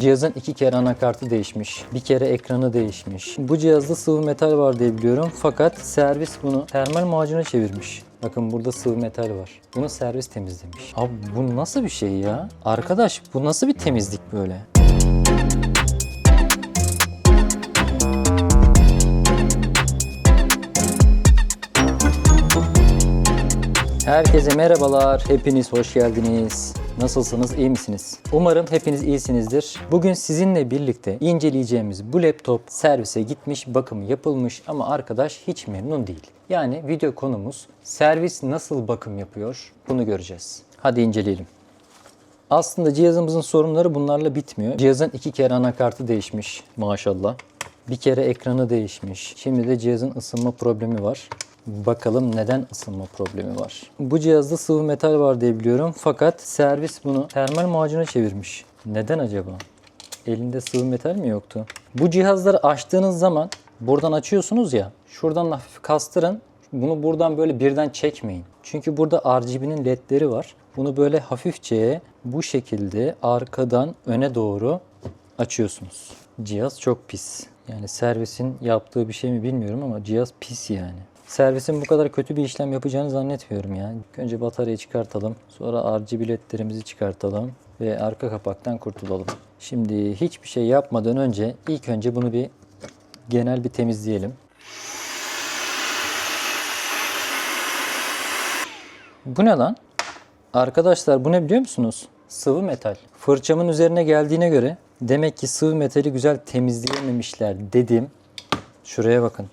Cihazın iki kere anakartı değişmiş. Bir kere ekranı değişmiş. Bu cihazda sıvı metal var diye biliyorum. Fakat servis bunu termal macuna çevirmiş. Bakın burada sıvı metal var. Bunu servis temizlemiş. Abi bu nasıl bir şey ya? Arkadaş bu nasıl bir temizlik böyle? Herkese merhabalar. Hepiniz hoş geldiniz. Nasılsınız? iyi misiniz? Umarım hepiniz iyisinizdir. Bugün sizinle birlikte inceleyeceğimiz bu laptop servise gitmiş, bakım yapılmış ama arkadaş hiç memnun değil. Yani video konumuz servis nasıl bakım yapıyor? Bunu göreceğiz. Hadi inceleyelim. Aslında cihazımızın sorunları bunlarla bitmiyor. Cihazın iki kere anakartı değişmiş maşallah. Bir kere ekranı değişmiş. Şimdi de cihazın ısınma problemi var. Bakalım neden ısınma problemi var. Bu cihazda sıvı metal var diye biliyorum. Fakat servis bunu termal macuna çevirmiş. Neden acaba? Elinde sıvı metal mi yoktu? Bu cihazları açtığınız zaman buradan açıyorsunuz ya. Şuradan hafif kastırın. Bunu buradan böyle birden çekmeyin. Çünkü burada RGB'nin ledleri var. Bunu böyle hafifçe bu şekilde arkadan öne doğru açıyorsunuz. Cihaz çok pis. Yani servisin yaptığı bir şey mi bilmiyorum ama cihaz pis yani. Servisin bu kadar kötü bir işlem yapacağını zannetmiyorum ya. Önce bataryayı çıkartalım. Sonra RGB ledlerimizi çıkartalım. Ve arka kapaktan kurtulalım. Şimdi hiçbir şey yapmadan önce ilk önce bunu bir genel bir temizleyelim. Bu ne lan? Arkadaşlar bu ne biliyor musunuz? Sıvı metal. Fırçamın üzerine geldiğine göre demek ki sıvı metali güzel temizleyememişler dedim. Şuraya bakın.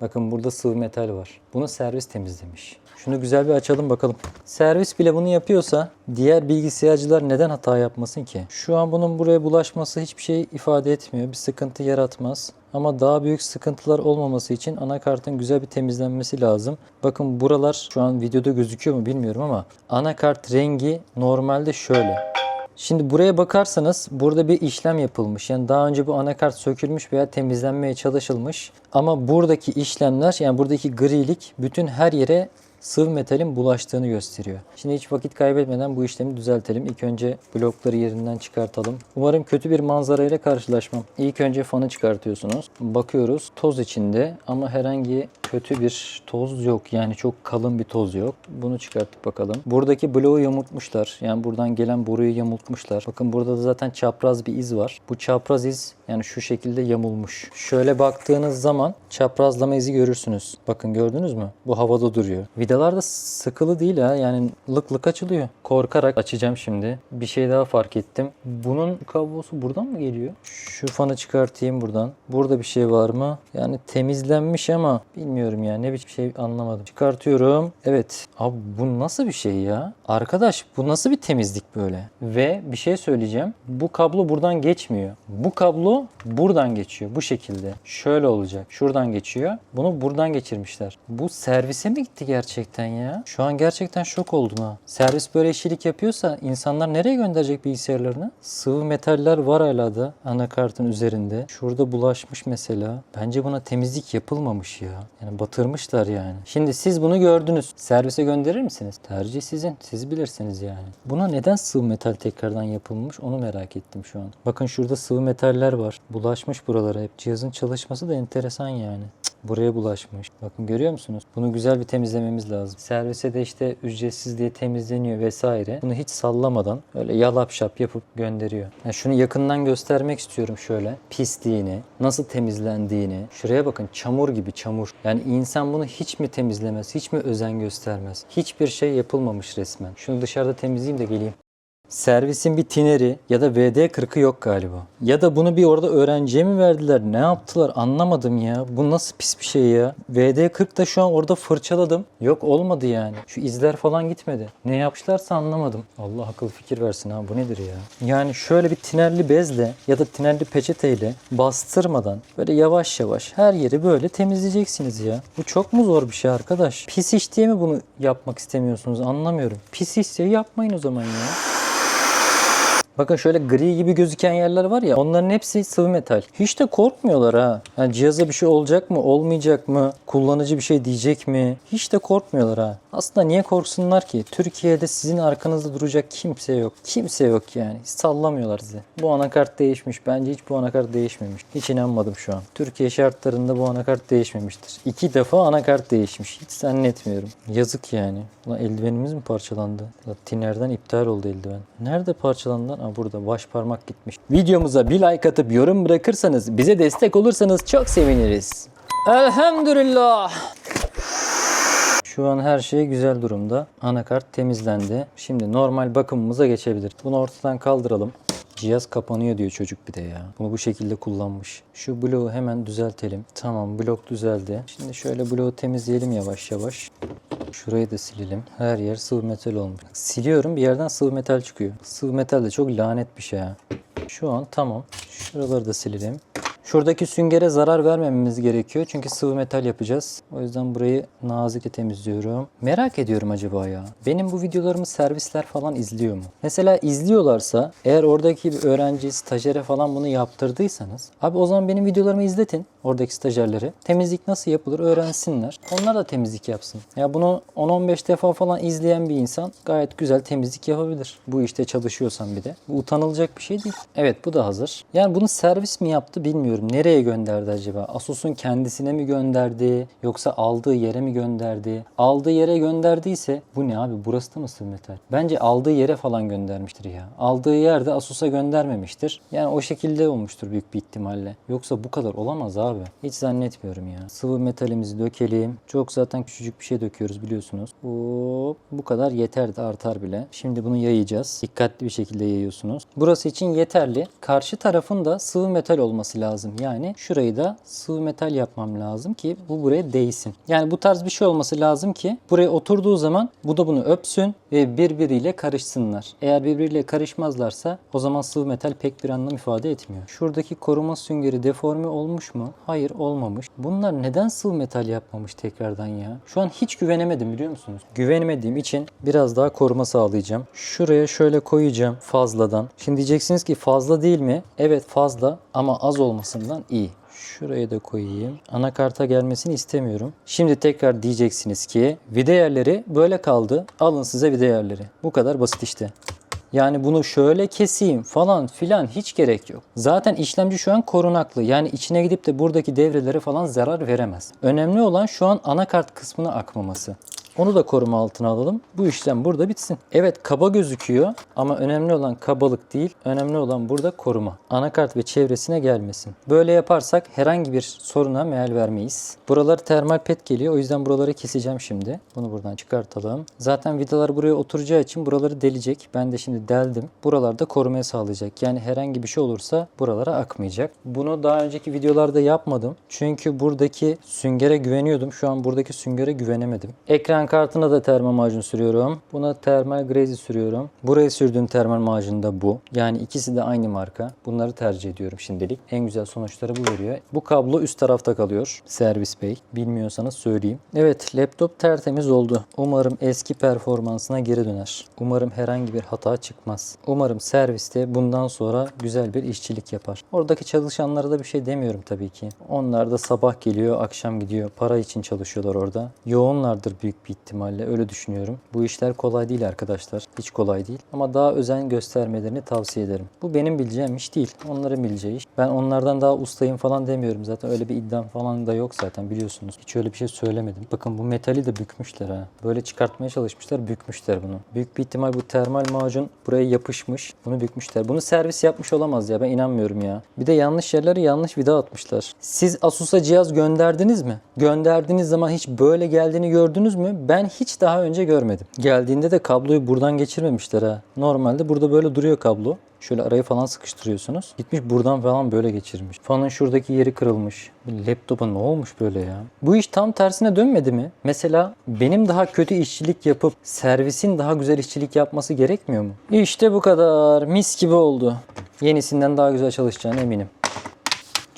Bakın burada sıvı metal var. Bunu servis temizlemiş. Şunu güzel bir açalım bakalım. Servis bile bunu yapıyorsa diğer bilgisayarcılar neden hata yapmasın ki? Şu an bunun buraya bulaşması hiçbir şey ifade etmiyor. Bir sıkıntı yaratmaz. Ama daha büyük sıkıntılar olmaması için anakartın güzel bir temizlenmesi lazım. Bakın buralar şu an videoda gözüküyor mu bilmiyorum ama anakart rengi normalde şöyle. Şimdi buraya bakarsanız burada bir işlem yapılmış. Yani daha önce bu anakart sökülmüş veya temizlenmeye çalışılmış. Ama buradaki işlemler yani buradaki grilik bütün her yere sıvı metalin bulaştığını gösteriyor. Şimdi hiç vakit kaybetmeden bu işlemi düzeltelim. İlk önce blokları yerinden çıkartalım. Umarım kötü bir manzarayla karşılaşmam. İlk önce fanı çıkartıyorsunuz. Bakıyoruz toz içinde ama herhangi kötü bir toz yok. Yani çok kalın bir toz yok. Bunu çıkarttık bakalım. Buradaki bloğu yamultmuşlar. Yani buradan gelen boruyu yamultmuşlar. Bakın burada da zaten çapraz bir iz var. Bu çapraz iz yani şu şekilde yamulmuş. Şöyle baktığınız zaman çaprazlama izi görürsünüz. Bakın gördünüz mü? Bu havada duruyor. Vidalar da sıkılı değil ha. Yani lık lık açılıyor. Korkarak açacağım şimdi. Bir şey daha fark ettim. Bunun kablosu buradan mı geliyor? Şu fanı çıkartayım buradan. Burada bir şey var mı? Yani temizlenmiş ama bilmiyorum ya. Ne bir şey anlamadım. Çıkartıyorum. Evet. Abi bu nasıl bir şey ya? Arkadaş bu nasıl bir temizlik böyle? Ve bir şey söyleyeceğim. Bu kablo buradan geçmiyor. Bu kablo buradan geçiyor. Bu şekilde. Şöyle olacak. Şuradan geçiyor. Bunu buradan geçirmişler. Bu servise mi gitti gerçekten ya? Şu an gerçekten şok oldum ha. Servis böyle işçilik yapıyorsa insanlar nereye gönderecek bilgisayarlarını? Sıvı metaller var hala da anakartın üzerinde. Şurada bulaşmış mesela. Bence buna temizlik yapılmamış ya. Yani batırmışlar yani. Şimdi siz bunu gördünüz. Servise gönderir misiniz? Tercih sizin. Siz bilirsiniz yani. Buna neden sıvı metal tekrardan yapılmış onu merak ettim şu an. Bakın şurada sıvı metaller var. Bulaşmış buralara hep. Cihazın çalışması da enteresan yani. Buraya bulaşmış. Bakın görüyor musunuz? Bunu güzel bir temizlememiz lazım. Servise de işte ücretsiz diye temizleniyor vesaire. Bunu hiç sallamadan öyle yalap şap yapıp gönderiyor. Yani şunu yakından göstermek istiyorum şöyle. Pisliğini, nasıl temizlendiğini. Şuraya bakın çamur gibi çamur. Yani insan bunu hiç mi temizlemez, hiç mi özen göstermez? Hiçbir şey yapılmamış resmen. Şunu dışarıda temizleyeyim de geleyim. Servisin bir tineri ya da VD40'ı yok galiba. Ya da bunu bir orada öğrenciye mi verdiler? Ne yaptılar anlamadım ya. Bu nasıl pis bir şey ya. VD40 da şu an orada fırçaladım. Yok olmadı yani. Şu izler falan gitmedi. Ne yapmışlarsa anlamadım. Allah akıl fikir versin ha bu nedir ya. Yani şöyle bir tinerli bezle ya da tinerli peçeteyle bastırmadan böyle yavaş yavaş her yeri böyle temizleyeceksiniz ya. Bu çok mu zor bir şey arkadaş? Pis iş diye mi bunu yapmak istemiyorsunuz anlamıyorum. Pis işse yapmayın o zaman ya. Bakın şöyle gri gibi gözüken yerler var ya onların hepsi sıvı metal. Hiç de korkmuyorlar ha. Yani cihaza bir şey olacak mı olmayacak mı? Kullanıcı bir şey diyecek mi? Hiç de korkmuyorlar ha. Aslında niye korksunlar ki? Türkiye'de sizin arkanızda duracak kimse yok. Kimse yok yani. Sallamıyorlar sizi. Bu anakart değişmiş. Bence hiç bu anakart değişmemiş. Hiç inanmadım şu an. Türkiye şartlarında bu anakart değişmemiştir. İki defa anakart değişmiş. Hiç zannetmiyorum. Yazık yani. Ulan eldivenimiz mi parçalandı? Tiner'den iptal oldu eldiven. Nerede parçalandı? Aa, burada baş parmak gitmiş. Videomuza bir like atıp yorum bırakırsanız bize destek olursanız çok seviniriz. Elhamdülillah. Şu an her şey güzel durumda. Anakart temizlendi. Şimdi normal bakımımıza geçebilir. Bunu ortadan kaldıralım. Cihaz kapanıyor diyor çocuk bir de ya. Bunu bu şekilde kullanmış. Şu bloğu hemen düzeltelim. Tamam blok düzeldi. Şimdi şöyle bloğu temizleyelim yavaş yavaş. Şurayı da silelim. Her yer sıvı metal olmuş. Siliyorum bir yerden sıvı metal çıkıyor. Sıvı metal de çok lanet bir şey ha. Şu an tamam. Şuraları da silelim. Şuradaki süngere zarar vermememiz gerekiyor. Çünkü sıvı metal yapacağız. O yüzden burayı nazikçe temizliyorum. Merak ediyorum acaba ya. Benim bu videolarımı servisler falan izliyor mu? Mesela izliyorlarsa eğer oradaki bir öğrenci, stajyere falan bunu yaptırdıysanız abi o zaman benim videolarımı izletin. Oradaki stajyerleri. Temizlik nasıl yapılır öğrensinler. Onlar da temizlik yapsın. Ya bunu 10-15 defa falan izleyen bir insan gayet güzel temizlik yapabilir. Bu işte çalışıyorsan bir de. Bu utanılacak bir şey değil. Evet bu da hazır. Yani bunu servis mi yaptı bilmiyorum. Nereye gönderdi acaba? Asus'un kendisine mi gönderdi? Yoksa aldığı yere mi gönderdi? Aldığı yere gönderdiyse bu ne abi? Burası da mı sıvı metal? Bence aldığı yere falan göndermiştir ya. Aldığı yerde Asus'a göndermemiştir. Yani o şekilde olmuştur büyük bir ihtimalle. Yoksa bu kadar olamaz abi. Hiç zannetmiyorum ya. Sıvı metalimizi dökelim. Çok zaten küçücük bir şey döküyoruz biliyorsunuz. Hop, bu kadar yeter de artar bile. Şimdi bunu yayacağız. Dikkatli bir şekilde yayıyorsunuz. Burası için yeterli. Karşı tarafın da sıvı metal olması lazım. Yani şurayı da sıvı metal yapmam lazım ki bu buraya değsin. Yani bu tarz bir şey olması lazım ki buraya oturduğu zaman bu da bunu öpsün ve birbiriyle karışsınlar. Eğer birbiriyle karışmazlarsa o zaman sıvı metal pek bir anlam ifade etmiyor. Şuradaki koruma süngeri deforme olmuş mu? Hayır olmamış. Bunlar neden sıvı metal yapmamış tekrardan ya? Şu an hiç güvenemedim biliyor musunuz? Güvenemediğim için biraz daha koruma sağlayacağım. Şuraya şöyle koyacağım fazladan. Şimdi diyeceksiniz ki fazla değil mi? Evet fazla ama az olmasından iyi. Şuraya da koyayım. Anakarta gelmesini istemiyorum. Şimdi tekrar diyeceksiniz ki vida yerleri böyle kaldı. Alın size vida yerleri. Bu kadar basit işte. Yani bunu şöyle keseyim falan filan hiç gerek yok. Zaten işlemci şu an korunaklı. Yani içine gidip de buradaki devrelere falan zarar veremez. Önemli olan şu an anakart kısmına akmaması. Onu da koruma altına alalım. Bu işlem burada bitsin. Evet kaba gözüküyor ama önemli olan kabalık değil. Önemli olan burada koruma. Anakart ve çevresine gelmesin. Böyle yaparsak herhangi bir soruna meal vermeyiz. Buralar termal pet geliyor. O yüzden buraları keseceğim şimdi. Bunu buradan çıkartalım. Zaten vidalar buraya oturacağı için buraları delecek. Ben de şimdi deldim. Buralarda korumaya sağlayacak. Yani herhangi bir şey olursa buralara akmayacak. Bunu daha önceki videolarda yapmadım. Çünkü buradaki süngere güveniyordum. Şu an buradaki süngere güvenemedim. Ekran kartına da termal macun sürüyorum. Buna termal grazi sürüyorum. Buraya sürdüğüm termal macun da bu. Yani ikisi de aynı marka. Bunları tercih ediyorum şimdilik. En güzel sonuçları bu veriyor. Bu kablo üst tarafta kalıyor. Servis bey. Bilmiyorsanız söyleyeyim. Evet laptop tertemiz oldu. Umarım eski performansına geri döner. Umarım herhangi bir hata çıkmaz. Umarım serviste bundan sonra güzel bir işçilik yapar. Oradaki çalışanlara da bir şey demiyorum tabii ki. Onlar da sabah geliyor, akşam gidiyor. Para için çalışıyorlar orada. Yoğunlardır büyük bir ihtimalle öyle düşünüyorum. Bu işler kolay değil arkadaşlar. Hiç kolay değil. Ama daha özen göstermelerini tavsiye ederim. Bu benim bileceğim iş değil. Onların bileceği iş. Ben onlardan daha ustayım falan demiyorum. Zaten öyle bir iddiam falan da yok zaten biliyorsunuz. Hiç öyle bir şey söylemedim. Bakın bu metali de bükmüşler ha. Böyle çıkartmaya çalışmışlar, bükmüşler bunu. Büyük bir ihtimal bu termal macun buraya yapışmış. Bunu bükmüşler. Bunu servis yapmış olamaz ya. Ben inanmıyorum ya. Bir de yanlış yerlere yanlış vida atmışlar. Siz Asus'a cihaz gönderdiniz mi? Gönderdiğiniz zaman hiç böyle geldiğini gördünüz mü? Ben hiç daha önce görmedim. Geldiğinde de kabloyu buradan geçirmemişler ha. Normalde burada böyle duruyor kablo. Şöyle arayı falan sıkıştırıyorsunuz. Gitmiş buradan falan böyle geçirmiş. Fanın şuradaki yeri kırılmış. Laptopa ne olmuş böyle ya? Bu iş tam tersine dönmedi mi? Mesela benim daha kötü işçilik yapıp servisin daha güzel işçilik yapması gerekmiyor mu? İşte bu kadar. Mis gibi oldu. Yenisinden daha güzel çalışacağına eminim.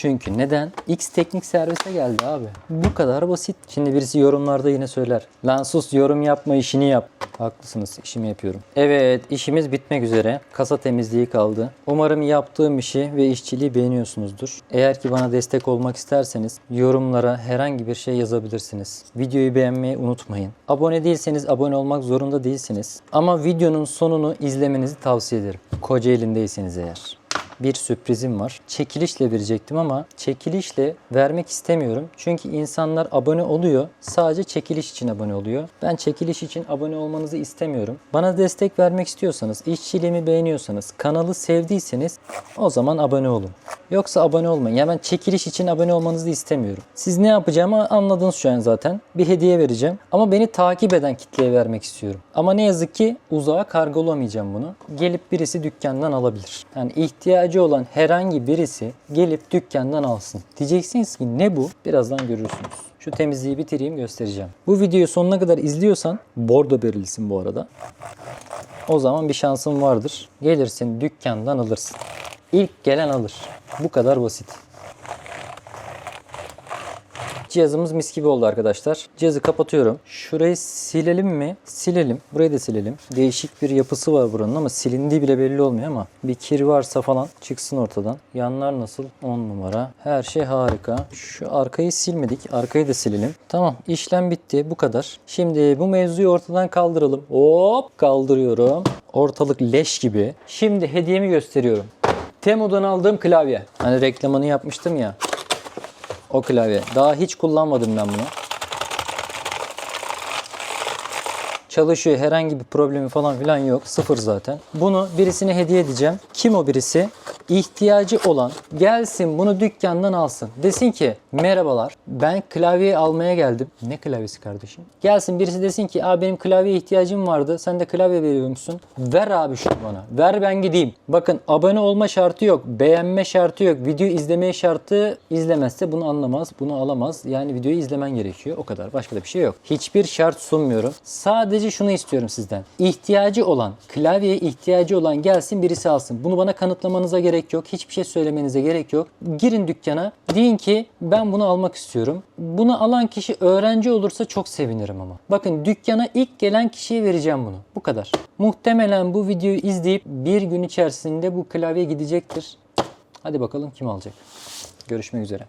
Çünkü neden? X teknik servise geldi abi. Bu kadar basit. Şimdi birisi yorumlarda yine söyler. Lan sus yorum yapma işini yap. Haklısınız işimi yapıyorum. Evet işimiz bitmek üzere. Kasa temizliği kaldı. Umarım yaptığım işi ve işçiliği beğeniyorsunuzdur. Eğer ki bana destek olmak isterseniz yorumlara herhangi bir şey yazabilirsiniz. Videoyu beğenmeyi unutmayın. Abone değilseniz abone olmak zorunda değilsiniz. Ama videonun sonunu izlemenizi tavsiye ederim. Kocaeli'ndeyseniz eğer bir sürprizim var. Çekilişle verecektim ama çekilişle vermek istemiyorum. Çünkü insanlar abone oluyor. Sadece çekiliş için abone oluyor. Ben çekiliş için abone olmanızı istemiyorum. Bana destek vermek istiyorsanız, işçiliğimi beğeniyorsanız, kanalı sevdiyseniz o zaman abone olun. Yoksa abone olmayın. Ya ben çekiliş için abone olmanızı istemiyorum. Siz ne yapacağımı anladınız şu an zaten. Bir hediye vereceğim. Ama beni takip eden kitleye vermek istiyorum. Ama ne yazık ki uzağa kargolamayacağım bunu. Gelip birisi dükkandan alabilir. Yani ihtiyacı olan herhangi birisi gelip dükkandan alsın. Diyeceksiniz ki ne bu? Birazdan görürsünüz. Şu temizliği bitireyim göstereceğim. Bu videoyu sonuna kadar izliyorsan bordo verilsin bu arada. O zaman bir şansın vardır. Gelirsin dükkandan alırsın. İlk gelen alır. Bu kadar basit. Cihazımız mis gibi oldu arkadaşlar. Cihazı kapatıyorum. Şurayı silelim mi? Silelim. Burayı da silelim. Değişik bir yapısı var buranın ama silindiği bile belli olmuyor ama bir kir varsa falan çıksın ortadan. Yanlar nasıl? 10 numara. Her şey harika. Şu arkayı silmedik. Arkayı da silelim. Tamam. işlem bitti. Bu kadar. Şimdi bu mevzuyu ortadan kaldıralım. Hop kaldırıyorum. Ortalık leş gibi. Şimdi hediyemi gösteriyorum. Temu'dan aldığım klavye. Hani reklamını yapmıştım ya. O klavye. Daha hiç kullanmadım ben bunu. Çalışıyor. Herhangi bir problemi falan filan yok. Sıfır zaten. Bunu birisine hediye edeceğim. Kim o birisi? İhtiyacı olan gelsin bunu dükkandan alsın. Desin ki merhabalar ben klavyeyi almaya geldim. Ne klavyesi kardeşim? Gelsin birisi desin ki Aa, benim klavyeye ihtiyacım vardı. Sen de klavye veriyor musun? Ver abi şunu bana. Ver ben gideyim. Bakın abone olma şartı yok. Beğenme şartı yok. Video izleme şartı izlemezse bunu anlamaz. Bunu alamaz. Yani videoyu izlemen gerekiyor. O kadar. Başka da bir şey yok. Hiçbir şart sunmuyorum. Sadece şunu istiyorum sizden. İhtiyacı olan, klavyeye ihtiyacı olan gelsin birisi alsın. Bunu bana kanıtlamanıza gerek yok. Hiçbir şey söylemenize gerek yok. Girin dükkana. Deyin ki ben bunu almak istiyorum. Bunu alan kişi öğrenci olursa çok sevinirim ama. Bakın dükkana ilk gelen kişiye vereceğim bunu. Bu kadar. Muhtemelen bu videoyu izleyip bir gün içerisinde bu klavye gidecektir. Hadi bakalım kim alacak. Görüşmek üzere.